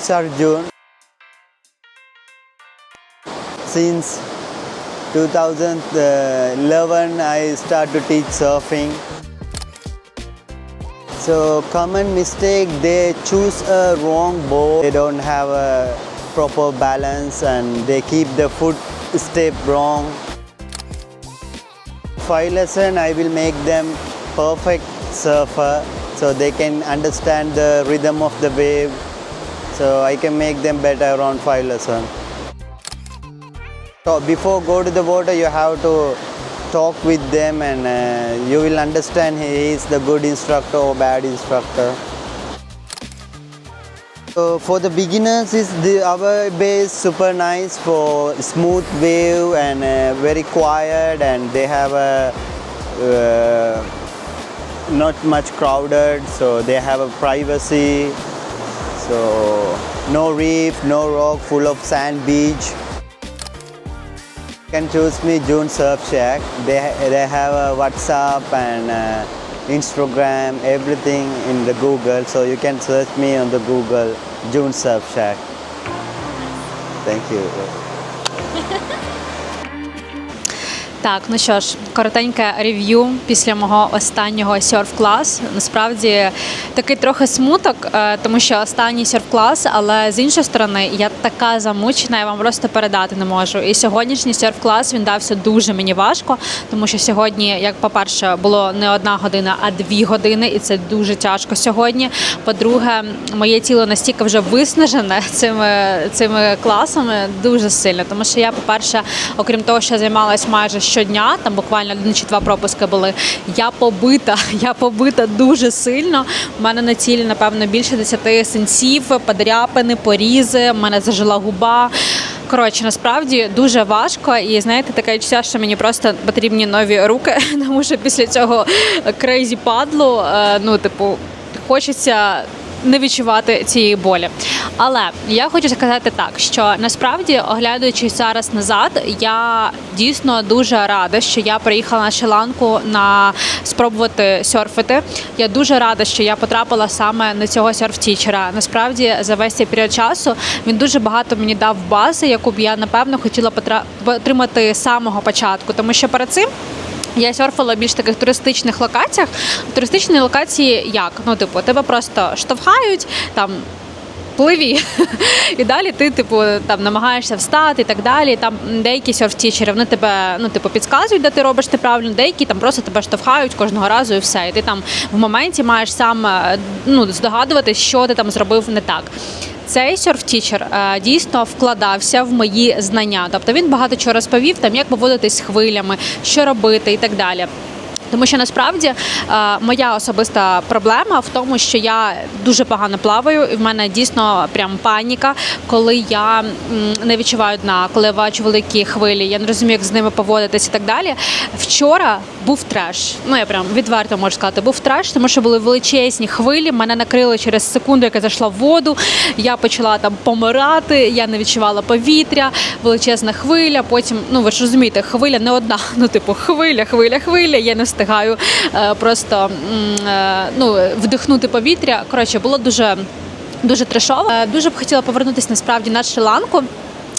Is Arjun. Since 2011, I start to teach surfing. So common mistake, they choose a wrong board. They don't have a proper balance and they keep the foot step wrong. Five lesson, I will make them perfect surfer so they can understand the rhythm of the wave. So I can make them better around five lesson. So before go to the water, you have to talk with them and uh, you will understand he is the good instructor or bad instructor. So for the beginners, is the our is super nice for smooth wave and uh, very quiet, and they have a uh, not much crowded, so they have a privacy. So no reef, no rock, full of sand beach. You can choose me June Surf Shack. They, they have a WhatsApp and uh, Instagram, everything in the Google. So you can search me on the Google June Surf Shack. Thank you. Так, ну що ж, коротеньке рев'ю після мого останнього серф-клас. Насправді такий трохи смуток, е, тому що останній серф-клас, але з іншої сторони, я така замучена, я вам просто передати не можу. І сьогоднішній серф-клас він дався дуже мені важко, тому що сьогодні, як по-перше, було не одна година, а дві години, і це дуже тяжко сьогодні. По-друге, моє тіло настільки вже виснажене цими цими класами дуже сильно, тому що я, по-перше, окрім того, що займалась майже щодня, там буквально один чи два пропуски були. Я побита, я побита дуже сильно. У мене на тілі, напевно, більше 10 синців, подряпини, порізи, в мене зажила губа. Коротше, насправді дуже важко, і знаєте, таке відчуття, що мені просто потрібні нові руки, тому що після цього крейзі падлу, е, ну, типу, хочеться не відчувати цієї болі. Але я хочу сказати так, що насправді, оглядаючись зараз назад, я дійсно дуже рада, що я приїхала на Шри-Ланку на спробувати серфити. Я дуже рада, що я потрапила саме на цього серф-тічера. Насправді, за весь цей період часу він дуже багато мені дав бази, яку б я напевно хотіла отримати з самого початку, тому що перед цим. Я серфила більш таких туристичних локаціях. Туристичні локації як? Ну, типу, тебе просто штовхають там. Пливі. І далі ти, типу, там намагаєшся встати і так далі. Там деякі серф-тічери, вони тебе ну, типу, підказують, де ти робиш ти правильно, деякі там просто тебе штовхають кожного разу і все. І ти там в моменті маєш сам е, ну, здогадуватись, що ти там зробив не так. Цей серф-тічер дійсно вкладався в мої знання. Тобто він багато чого розповів, там як поводитись з хвилями, що робити і так далі. Тому що насправді е, моя особиста проблема в тому, що я дуже погано плаваю, і в мене дійсно прям паніка, коли я не відчуваю дна, коли я бачу великі хвилі, я не розумію, як з ними поводитись і так далі. Вчора був треш. Ну я прям відверто можу сказати, був треш, тому що були величезні хвилі. Мене накрили через секунду, як я зайшла в воду. Я почала там помирати, я не відчувала повітря, величезна хвиля. Потім, ну ви ж розумієте, хвиля не одна. Ну, типу, хвиля, хвиля, хвиля. Я не встигаю е, просто е, ну, вдихнути повітря. Коротше, було дуже. Дуже трешово. Е, Дуже б хотіла повернутися насправді на Шри-Ланку.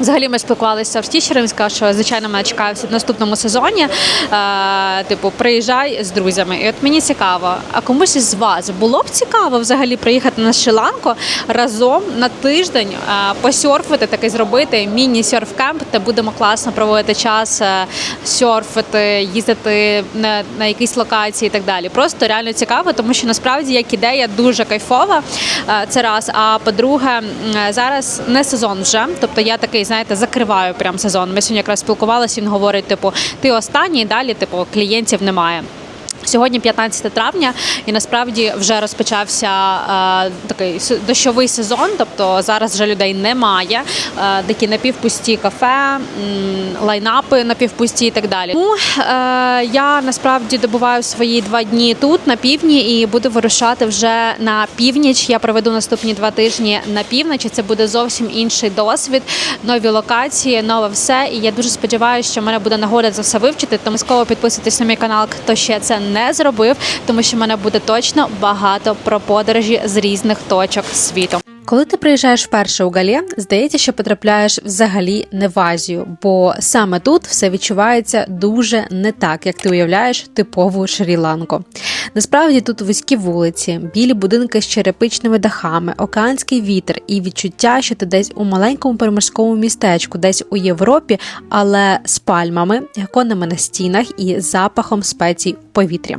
Взагалі ми спілкувалися тічером, він сказав, що звичайно мене чекає в наступному сезоні. Е, типу, приїжджай з друзями. І от мені цікаво, а комусь із вас було б цікаво взагалі приїхати на Шри-Ланку разом на тиждень е, посерфити, таки зробити міні-серф-кемп, де будемо класно проводити час, е, серфити, їздити на, на якісь локації і так далі. Просто реально цікаво, тому що насправді як ідея дуже кайфова. Е, Це раз. А по-друге, м, зараз не сезон вже. Тобто я такий, знаєте, закриваю прям сезон. Ми сьогодні якраз спілкувалися. Він говорить: типу, ти останній, далі типу клієнтів немає. Сьогодні 15 травня, і насправді вже розпочався е, такий дощовий сезон. Тобто зараз вже людей немає. Е, такі напівпусті кафе, лайнапи напівпусті і так далі. Тому е, я насправді добуваю свої два дні тут на півдні і буду вирушати вже на північ. Я проведу наступні два тижні на півночі. Це буде зовсім інший досвід, нові локації, нове все. І я дуже сподіваюся, що в мене буде нагода це все вивчити. Тому скоро підписуйтесь на мій канал, хто ще це не зробив, тому що в мене буде точно багато про подорожі з різних точок світу. Коли ти приїжджаєш вперше у Галі, здається, що потрапляєш взагалі не в Азію, бо саме тут все відчувається дуже не так, як ти уявляєш типову Шрі-Ланку. Насправді тут вузькі вулиці, білі будинки з черепичними дахами, океанський вітер і відчуття, що ти десь у маленькому приморському містечку, десь у Європі, але з пальмами, геконами на стінах і запахом спецій у повітрі.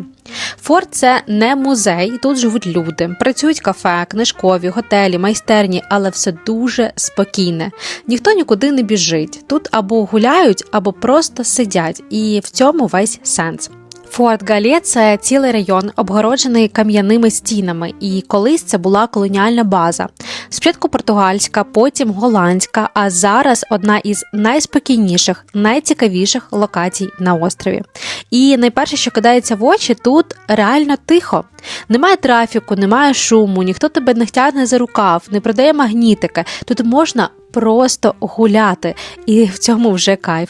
Форт це не музей, тут живуть люди, працюють кафе, книжкові, готелі, майстерні, але все дуже спокійне. Ніхто нікуди не біжить. Тут або гуляють, або просто сидять, і в цьому весь сенс. Форт Галє це цілий район, обгороджений кам'яними стінами, і колись це була колоніальна база. Спочатку португальська, потім голландська, а зараз одна із найспокійніших, найцікавіших локацій на острові. І найперше, що кидається в очі, тут реально тихо. Немає трафіку, немає шуму, ніхто тебе не тягне за рукав, не продає магнітики. Тут можна просто гуляти, і в цьому вже кайф.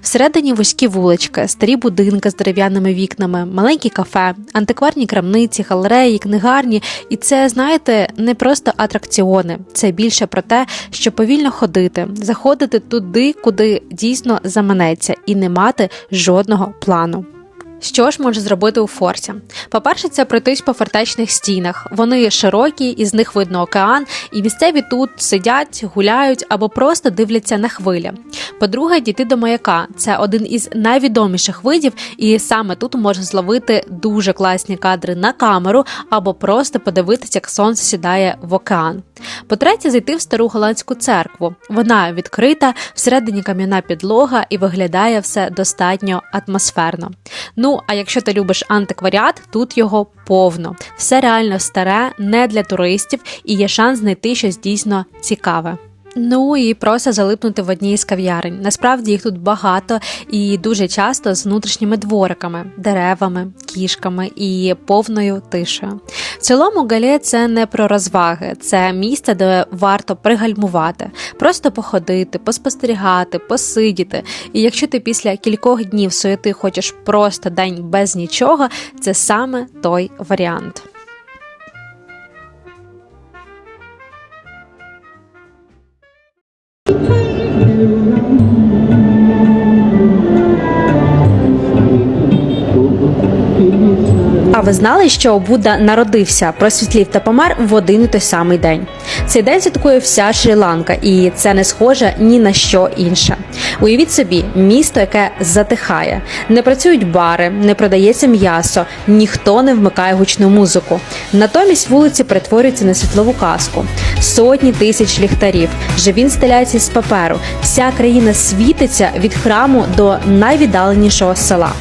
Всередині вузькі вулички, старі будинки з дерев'яними вікнами, маленькі кафе, антикварні крамниці, галереї, книгарні. І це, знаєте, не просто атракціони, це більше про те, що повільно ходити, заходити туди, куди дійсно заманеться, і не мати жодного плану. Що ж може зробити у форті? По-перше, це пройтись по фортечних стінах. Вони широкі, із них видно океан, і місцеві тут сидять, гуляють або просто дивляться на хвилі. По-друге, дійти до маяка це один із найвідоміших видів, і саме тут можна зловити дуже класні кадри на камеру або просто подивитися, як сонце сідає в океан. По-третє, зайти в стару голландську церкву. Вона відкрита, всередині кам'яна підлога і виглядає все достатньо атмосферно. Ну, а якщо ти любиш антикваріат, тут його повно. Все реально старе, не для туристів, і є шанс знайти щось дійсно цікаве. Ну і просто залипнути в одній з кав'ярень. Насправді їх тут багато і дуже часто з внутрішніми двориками, деревами, кішками і повною тишею. В цілому гале це не про розваги, це місце, де варто пригальмувати, просто походити, поспостерігати, посидіти. І якщо ти після кількох днів суєти хочеш просто день без нічого, це саме той варіант. Ви знали, що Будда народився, просвітлів та помер в один і той самий день? Цей день святкує вся Шрі-Ланка, і це не схоже ні на що інше. Уявіть собі, місто, яке затихає, не працюють бари, не продається м'ясо, ніхто не вмикає гучну музику. Натомість вулиці перетворюються на світлову казку. Сотні тисяч ліхтарів, живі інсталяції з паперу. Вся країна світиться від храму до найвіддаленішого села.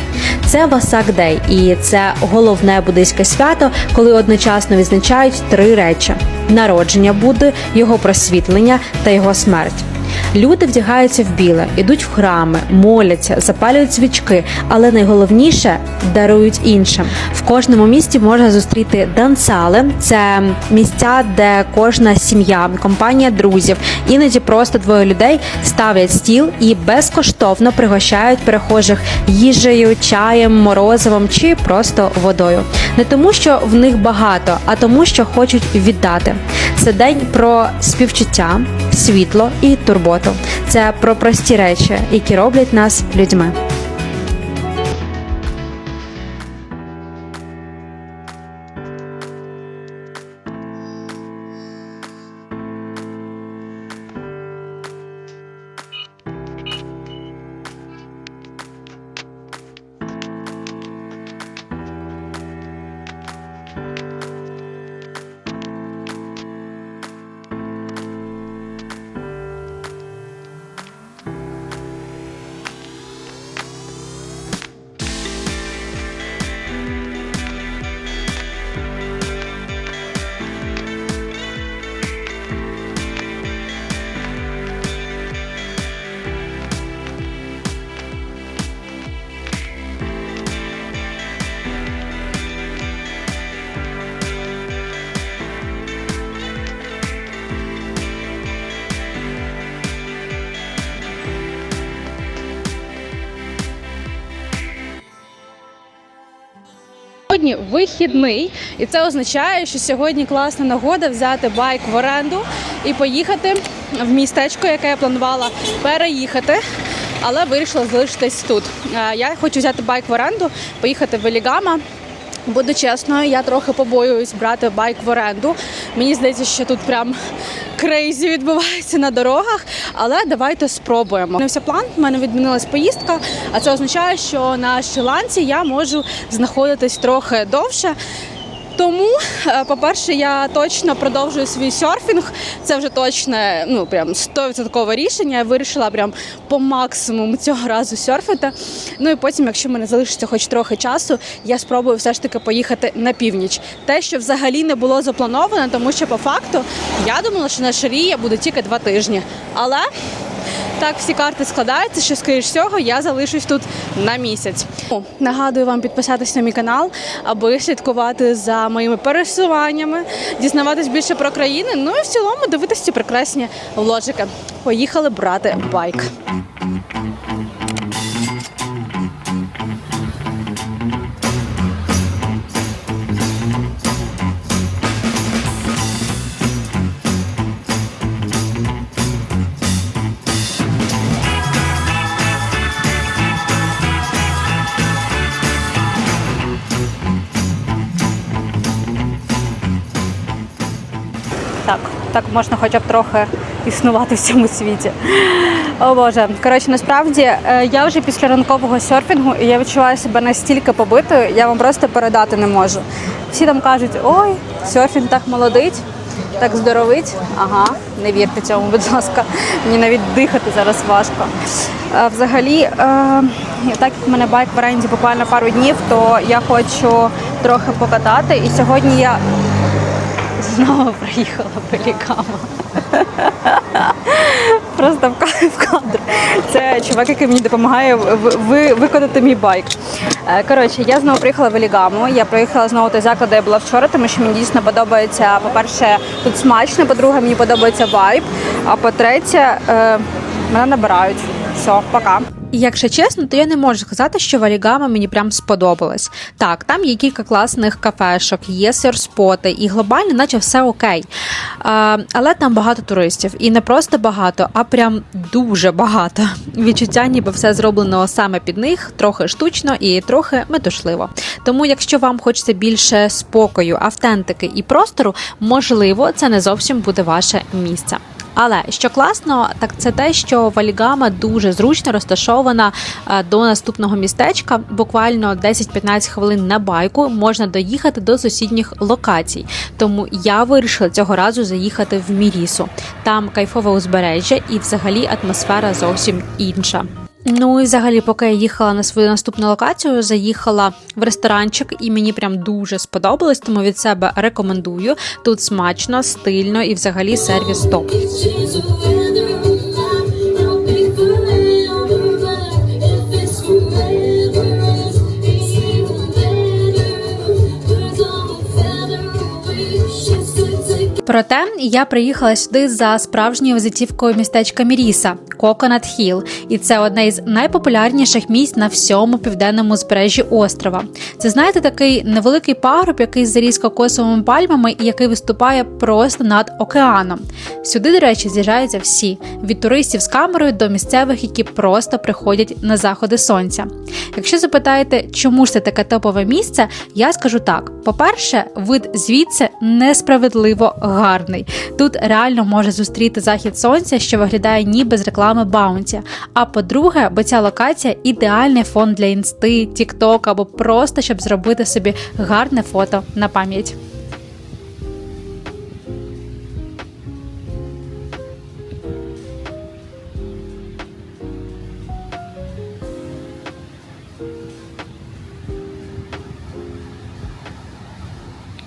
Це Васак Дей, і це головне буддийське свято, коли одночасно відзначають три речі: народження Будди, його просвітлення та його смерть. Люди вдягаються в біле, ідуть в храми, моляться, запалюють свічки, але найголовніше дарують іншим. В кожному місті можна зустріти дансали. Це місця, де кожна сім'я, компанія друзів, іноді просто двоє людей ставлять стіл і безкоштовно пригощають перехожих їжею, чаєм, морозивом чи просто водою. Не тому, що в них багато, а тому, що хочуть віддати. Це день про співчуття, світло і турботу. Це про прості речі, які роблять нас людьми. Сьогодні вихідний, і це означає, що сьогодні класна нагода взяти байк в оренду і поїхати в містечко, яке я планувала переїхати. Але вирішила залишитись тут. Е, Я хочу взяти байк в оренду, поїхати в Велігама. Буду чесною, я трохи побоююсь брати байк в оренду. Мені здається, що тут прям крейзі відбувається на дорогах, але давайте спробуємо. Не все план. в мене відмінилась поїздка, а це означає, що на Шрі-Ланці я можу знаходитись трохи довше. Тому, е, по-перше, я точно продовжую свій серфінг. Це вже точне, ну прям 100% рішення. Я вирішила прям по максимуму цього разу серфити. Ну і потім, якщо в мене залишиться хоч трохи часу, я спробую все ж таки поїхати на північ. Те, що взагалі не було заплановано, тому що по факту я думала, що на шарі я буду тільки два тижні. Але так всі карти складаються, що, скоріш всього, я залишусь тут на місяць. Нагадую вам підписатись на мій канал, аби слідкувати за моїми пересуваннями, дізнаватись більше про країни. Ну і в цілому дивитися ці прекрасні ложики. Поїхали брати байк. Так, можна хоча б трохи існувати в цьому світі. О Боже. Коротше, насправді е, я вже після ранкового серфінгу і я відчуваю себе настільки побитою, я вам просто передати не можу. Всі там кажуть, ой, серфінг так молодить, так здоровить. Ага, не вірте цьому, будь ласка. Мені навіть дихати зараз важко. Е, Взагалі, е, так як в мене байк в оренді буквально пару днів, то я хочу трохи покатати. І сьогодні я Знову приїхала Пелікама. Просто в кадр. Це чувак, який мені допомагає ви- виконати мій байк. Е, Коротше, я знову приїхала в Елігаму. Я приїхала знову той заклад, де я була вчора, тому що мені дійсно подобається. По-перше, тут смачно, по-друге, мені подобається вайб. А по-третє, е, мене набирають. Все, пока. Якщо чесно, то я не можу сказати, що Валігама мені прям сподобалась. Так, там є кілька класних кафешок, є серспоти, і глобально, наче все окей. А, але там багато туристів. І не просто багато, а прям дуже багато. Відчуття, ніби все зроблено саме під них, трохи штучно і трохи метушливо. Тому, якщо вам хочеться більше спокою, автентики і простору, можливо, це не зовсім буде ваше місце. Але що класно, так це те, що Валігама дуже зручно розташована е, до наступного містечка. Буквально 10-15 хвилин на байку можна доїхати до сусідніх локацій. Тому я вирішила цього разу заїхати в Мірісу. Там кайфове узбережжя і взагалі атмосфера зовсім інша. Ну і взагалі, поки я їхала на свою наступну локацію, заїхала в ресторанчик, і мені прям дуже сподобалось, тому від себе рекомендую. Тут смачно, стильно і взагалі сервіс топ. Проте я приїхала сюди за справжньою візитівкою містечка Міріса Coconut Hill, і це одне із найпопулярніших місць на всьому південному збережжі острова. Це знаєте такий невеликий пагорб, який заріс кокосовими пальмами і який виступає просто над океаном. Сюди, до речі, з'їжджаються всі від туристів з камерою до місцевих, які просто приходять на заходи сонця. Якщо запитаєте, чому ж це таке топове місце, я скажу так: по-перше, вид звідси несправедливо гарний. Тут реально може зустріти захід сонця, що виглядає ніби з реклами Баунті. А по-друге, бо ця локація ідеальний фон для інсти, тікток або просто щоб зробити собі гарне фото на пам'ять.